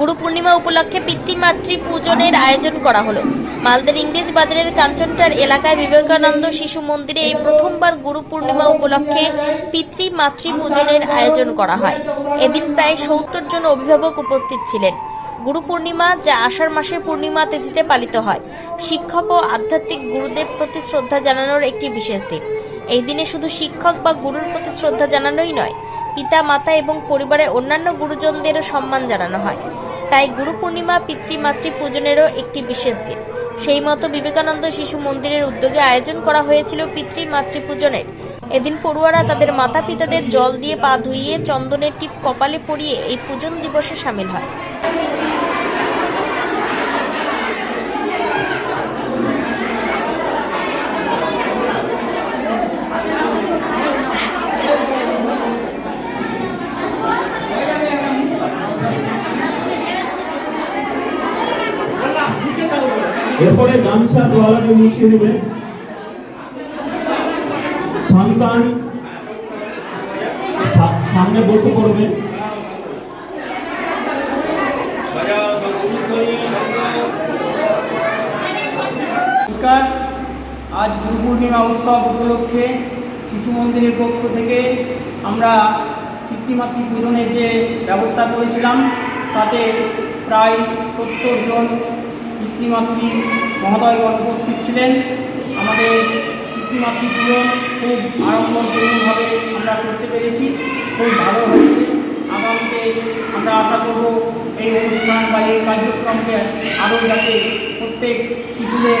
গুরু পূর্ণিমা উপলক্ষে পিতৃমাতৃ পূজনের আয়োজন করা হলো। মালদের ইংরেজ বাজারের কাঞ্চনটার এলাকায় বিবেকানন্দ শিশু মন্দিরে এই প্রথমবার গুরু পূর্ণিমা উপলক্ষে পিতৃ মাতৃ পূজনের আয়োজন করা হয়। এদিন প্রায় সত্তর জন অভিভাবক উপস্থিত ছিলেন। গুরু পূর্ণিমা যা আষাঢ় মাসের পূর্ণিমা তিথিতে পালিত হয়। শিক্ষক ও আধ্যাত্মিক গুরুদেব প্রতি শ্রদ্ধা জানানোর একটি বিশেষ দিন। এই দিনে শুধু শিক্ষক বা গুরুর প্রতি শ্রদ্ধা জানানোই নয়, পিতা, মাতা এবং পরিবারের অন্যান্য গুরুজনদেরও সম্মান জানানো হয়। তাই গুরু পূর্ণিমা পিতৃমাতৃ পূজনেরও একটি বিশেষ দিন। সেই মতো বিবেকানন্দ শিশু মন্দিরের উদ্যোগে আয়োজন করা হয়েছিল পিতৃমাতৃ পূজনের। এদিন পড়ুয়ারা তাদের মাতা পিতাদের জল দিয়ে পা ধুইয়ে চন্দনের টিপ কপালে পরিয়ে এই পূজন দিবসে সামিল হয়। এরপরে গামছা দোয়ালাকে মুছিয়ে দেবেন সন্তান সামনে বসে পড়বে। নমস্কার। আজ গুরু পূর্ণিমা উৎসব উপলক্ষে শিশু মন্দিরের পক্ষ থেকে আমরা পিতৃমাতৃ পূজনের যে ব্যবস্থা করেছিলাম, তাতে প্রায় সত্তর জন পিতৃমাতৃ মহোদয়গণ উপস্থিত ছিলেন। আমাদের পিতৃমাতৃ পূরণ খুব আড়ম্বরপূর্ণভাবে আমরা করতে পেরেছি, খুব ভালো হয়েছে। আগামীতে আমরা আশা করব এই অনুষ্ঠান বা এই কার্যক্রমকে আরও যাতে প্রত্যেক শিশুদের